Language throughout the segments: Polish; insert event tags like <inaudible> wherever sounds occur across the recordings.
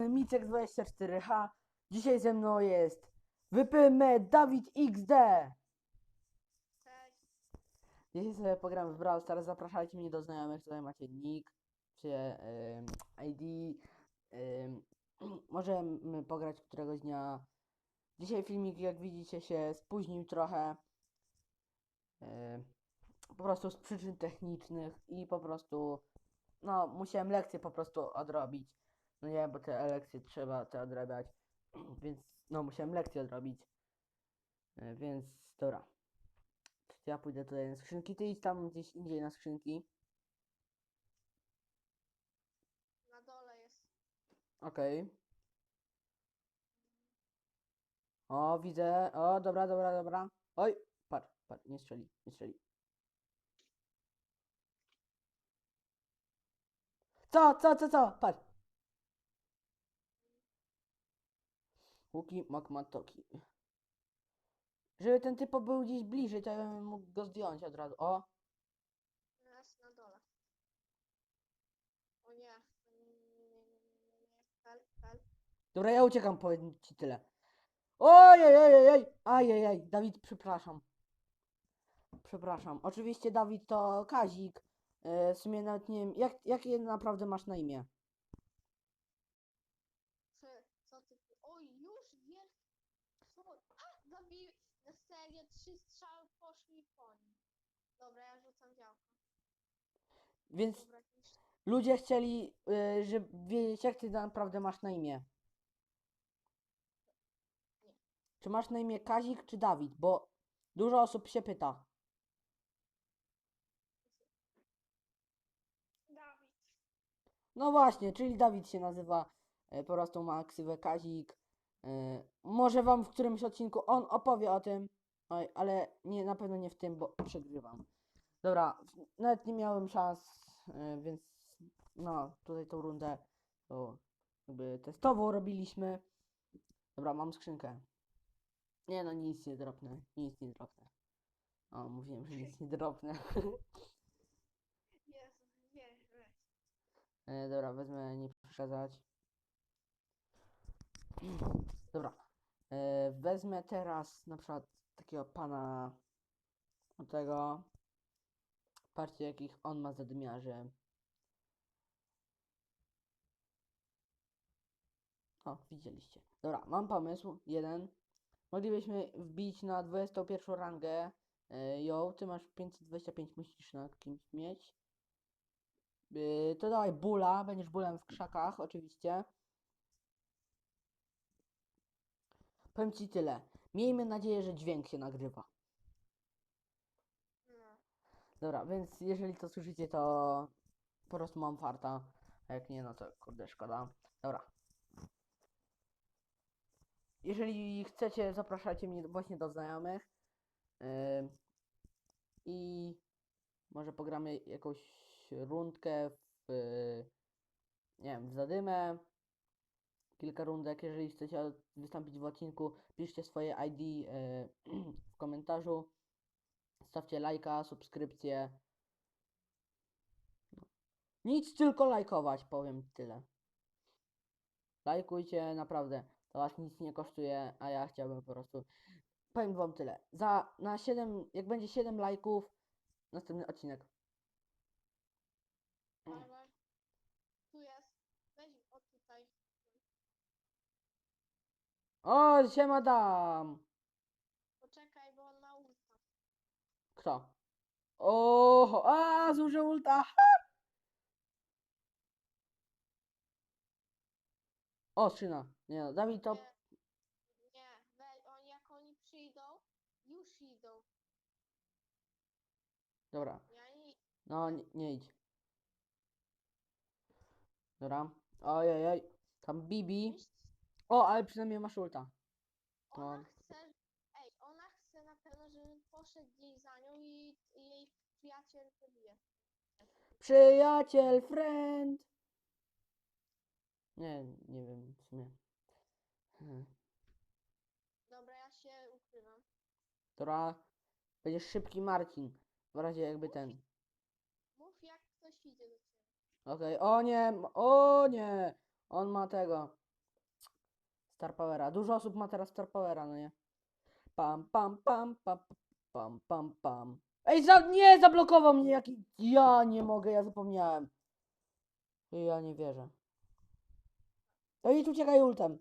Micek24H. Dzisiaj ze mną jest Wypyme Dawid XD. Cześć. Dzisiaj sobie pogramy w Brawl Stars. Zapraszajcie mnie do znajomych. Tutaj macie nick, czy ID. em, <clears throat> możemy pograć któregoś dnia. Dzisiaj filmik, jak widzicie, się spóźnił trochę. Po prostu z przyczyn technicznych i po prostu, no, musiałem lekcje po prostu odrobić. No nie, bo te lekcje trzeba te odrabiać, <clears throat> więc no, musiałem lekcje odrobić. E, Więc dobra. Ja pójdę tutaj na skrzynki, ty idź tam gdzieś indziej na skrzynki. Na dole jest. Okej. O, widzę. O, dobra, dobra, dobra. Oj, patrz, patrz, nie strzeli, nie strzeli. Co, co, co, co? Patrz. Łuki Makmatoki. Żeby ten typo był gdzieś bliżej, to ja bym mógł go zdjąć od razu. O, Jest na dole. O nie. Dobra, ja uciekam, powiem ci tyle. Ojej, ajajaj, Dawid, przepraszam. Przepraszam. Oczywiście Dawid to Kazik. E, W sumie nawet nie wiem, jak, jakie naprawdę masz na imię? Ty, co ty? tu- Oj, już wiesz. Co? A, zabił. Na serio, trzy strzały poszli po nim. Dobra, ja rzucam działko. Więc Dobra, ludzie chcieli, e, żeby wiedzieć, jak ty naprawdę masz na imię. Nie. Czy masz na imię Kazik czy Dawid? Bo dużo osób się pyta. Dawid. No właśnie, czyli Dawid się nazywa, e, po prostu ma ksywę Kazik. E, Może wam w którymś odcinku on opowie o tym, Oj, ale nie, na pewno nie w tym, bo przegrywam. Dobra, nawet nie miałem szans, e, więc no, tutaj tą rundę to jakby testową robiliśmy. Dobra, mam skrzynkę. Nie no, nic nie dropnę, nic nie dropnę. O, mówiłem, że nic nie dropnę. Jezu, wiesz, wiesz. E, dobra, wezmę nie przeszkadzać. Dobra. E, wezmę teraz na przykład takiego pana od tego. Patrzcie jakich on ma zadymiarzy. O, widzieliście. Dobra, mam pomysł. Jeden. Moglibyśmy wbić na 21 rangę. E, ją, ty masz 525, musisz na kimś mieć. Yy, to dawaj bula, będziesz bulem w krzakach, oczywiście. Powiem ci tyle. Miejmy nadzieję, że dźwięk się nagrywa. No. Dobra, więc jeżeli to słyszycie, to po prostu mam farta. A jak nie, no to kurde, szkoda. Dobra. Jeżeli chcecie, zapraszajcie mnie właśnie do znajomych. Yy, I może pogramy jakąś rundkę w, nie wiem, w zadymę. Kilka rundek, jeżeli chcecie wystąpić w odcinku, piszcie swoje ID yy, <clears throat> w komentarzu. Stawcie lajka, subskrypcję. Nic tylko lajkować, powiem tyle. Lajkujcie, naprawdę. To was nic nie kosztuje, a ja chciałbym po prostu. Powiem wam tyle. Za na 7, jak będzie 7 lajków, następny odcinek. Ale tu jest. Weź o tutaj. O, siema dam! Poczekaj, bo on ma ulta. Kto? Oho, a zużył ulta! ha! O, szyna. Nie no, Dawid to... Nie, nie. We, on, jak oni przyjdą, już idą. Dobra, Ja nie, no nie, nie idź. Dobra. Ojej, tam Bibi. Wiesz, O, ale przynajmniej masz ulta. Ona chce, ej, ona chce na pewno, żebym poszedł gdzieś za nią i, i jej przyjaciel zabije. Przyjaciel, friend! Nie, nie wiem w sumie. Hmm. Dobra, ja się ukrywam. Dobra, będziesz szybki Marcin. W razie jakby ten. Mów jak ktoś idzie do ciebie. Okej, o nie, m- o nie! On ma tego. Star Powera. Dużo osób ma teraz Star Powera, no nie? Pam, pam, pam, pam, pam, pam, pam. Ej, za, nie, zablokował mnie jaki... Ja nie mogę, ja zapomniałem. Ja nie wierzę. No i tu uciekaj ultem.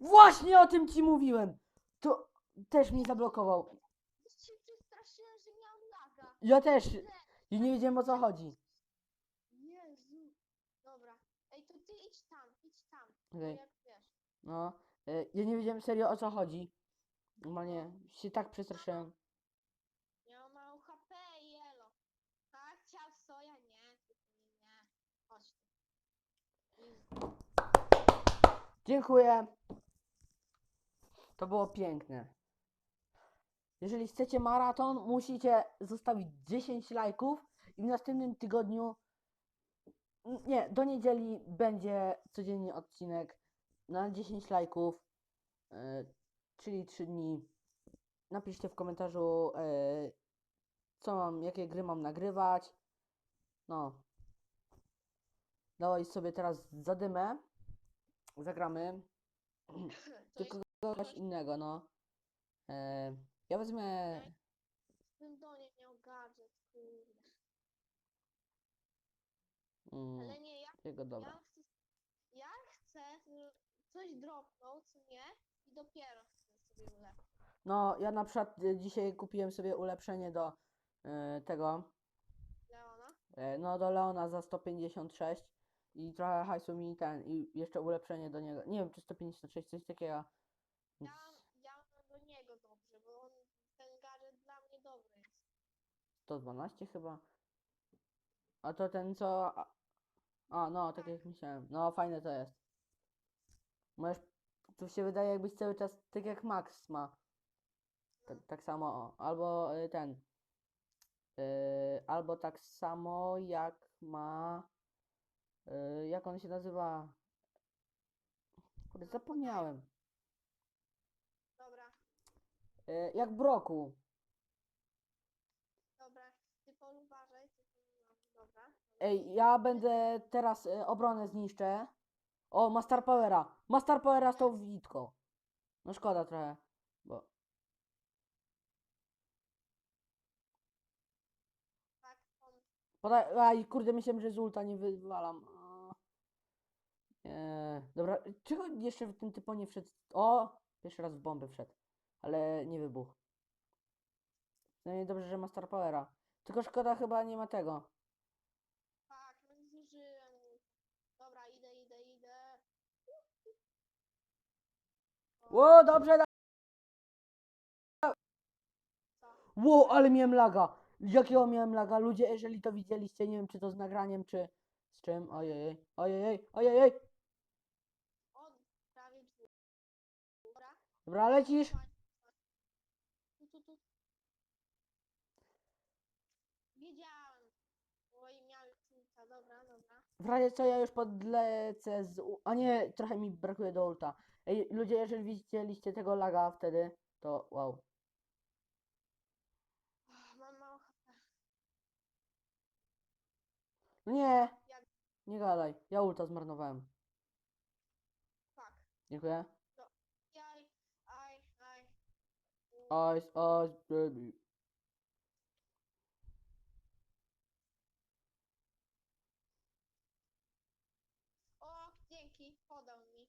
Właśnie o tym ci mówiłem. To też mnie zablokował. Już się przestraszyłem, że miałam laga. Ja też. I nie wiedziałem o co chodzi. Jezu. Dobra. Ej, to ty idź tam, idź tam. Okej. Jak wiesz. No. e, Ja nie wiedziałem serio o co chodzi. Normalnie się tak przestraszyłem. Mało HP i elo. Tak, ciasto, ja nie, tylko nie, nie. Chodź tu. Dziękuję. To było piękne. Jeżeli chcecie maraton, musicie zostawić 10 lajków i w następnym tygodniu, nie, do niedzieli będzie codziennie odcinek na 10 lajków, e, czyli 3 dni. Napiszcie w komentarzu, e, co mam, jakie gry mam nagrywać. No. Dałeś sobie teraz zadymę. Zagramy. Tylko kogoś innego, no. E, ja wezmę. w tym donie miał gadżet, kurde. Mm, Ale nie, ja, jego dobra. ja chcę, coś dropnął, co nie? I dopiero sobie ulepszyć. No, ja na przykład e, dzisiaj kupiłem sobie ulepszenie do e, tego. Leona? E, no, do Leona za 156 i trochę hajsu mi ten. I jeszcze ulepszenie do niego. Nie wiem, czy 156, coś takiego. Ja, ja mam do niego dobrze, bo on, ten gadżet dla mnie dobry jest. 112 chyba. A to ten co. A, a no, tak jak myślałem. No, fajne to jest. Możesz. Tu się wydaje, jakbyś cały czas tak jak Max ma. Tak, tak samo, o. albo y, ten. y, albo tak samo jak ma. y, jak on się nazywa? Kurde, zapomniałem. Dobra, Y, jak Broku. dobra. Ty Pol uważaj, ty. Dobra. dobra. Ej, ja będę teraz y, obronę zniszczę. O, ma Star Powera. Ma Star Powera z tą witką. No szkoda trochę, bo. Podaj... Aj, kurde, myślałem, że z nie wywalam. Dobra, czego jeszcze w tym typonie wszedł? O! Pierwszy raz w bombę wszedł. Ale nie wybuchł. No i dobrze, że ma Star Powera. Tylko szkoda chyba nie ma tego. tak, no nie zużyłem. Dobra, idę, idę, idę. O, Ło, dobrze! da- co? Ło, ale miałem laga. Jakiego miałem laga? Ludzie, jeżeli to widzieliście, nie wiem czy to z nagraniem, czy z czym. Ojej, ojej, ojej. Dobra. Lecisz. Wiedziałem. Oj, miał już ulta. Dobra, dobra. W razie co ja już podlecę z... u- A nie, trochę mi brakuje do ulta. Ej, ludzie, jeżeli widzieliście tego laga wtedy, to wow. Mam mało HP. No nie, nie gadaj. Ja ulta zmarnowałem. fuck. Dziękuję. Jaj, aj, aj. U, Ice, ice, baby. O, dzięki, podał mi.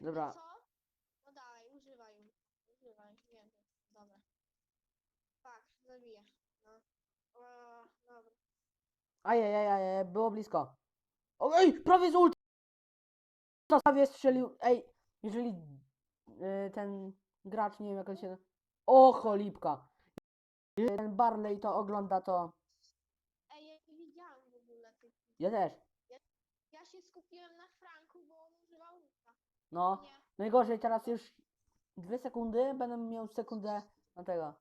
Jakby Dobra. co? No dawaj, używaj. Używaj, wiem. Dobra. Tak, zabiję. No. O, dobra. Ajajajaj, było blisko. O, ej, prawie z ulta! Prawie strzelił. Ej, jeżeli y, ten gracz, nie wiem jak on się... O, cholipka. Jeżeli ten Barley to ogląda, to... Ej, ja nie widziałam w ogóle tych. Ja też. Ja się skupiłem na Franku, bo on używał ulta. No, Nie. najgorzej teraz już dwie sekundy, będę miał sekundę na tego.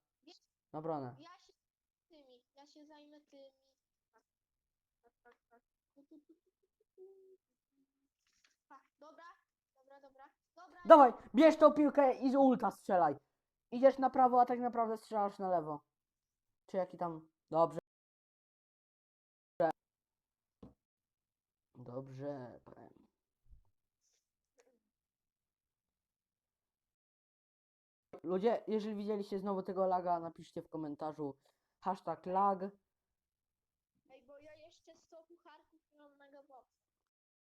Na obronę. Ja się tymi, ja się zajmę tymi. Tak, tak, tak, tak. Tak, dobra, dobra, dobra, dobra. Dawaj, bierz tą piłkę i z ulta strzelaj. Idziesz na prawo, a tak naprawdę strzelasz na lewo. Czy jaki tam... Dobrze. Dobrze, powiem. Ludzie, jeżeli widzieliście znowu tego laga, napiszcie w komentarzu hashtag lag.